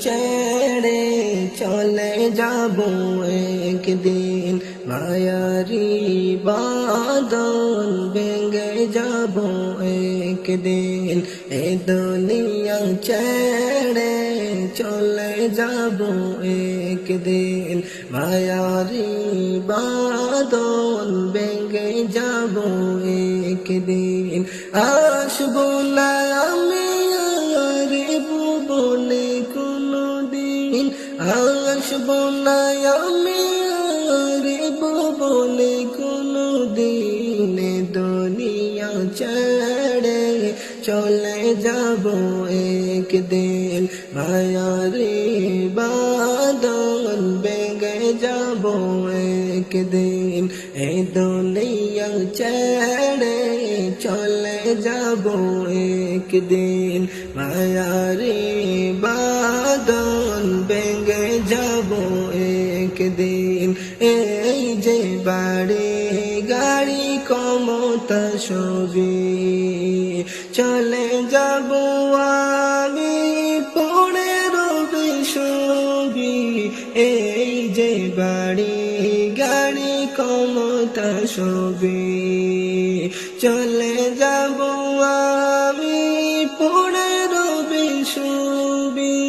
ছেড়ে চলে যাব একদিন। মায়ারি বাদল ভেঙে যাব একদিন। এ দুনিয়া ছেড়ে চলে যাব একদিন। মায়ারি বাদল ভেঙে যাব একদিন। আসব না আমি দিন আসব না আমি আর বলে কোনো দিন দুনিয়া ছেড়ে চলে যাব একদিন। মায়ারি বাদল বেগে যাব একদিন। এই দুনিয়া ছেড়ে চলে যাব একদিন। মায়ারি যাব একদিন এই যে বাড়ি গাড়ি কমতা ছবি চলে যাব আমি পড়ে রবি ছবি এই যে বাড়ি গাড়ি কমতা ছবি চলে যাব আমি পড়ে রবি ছবি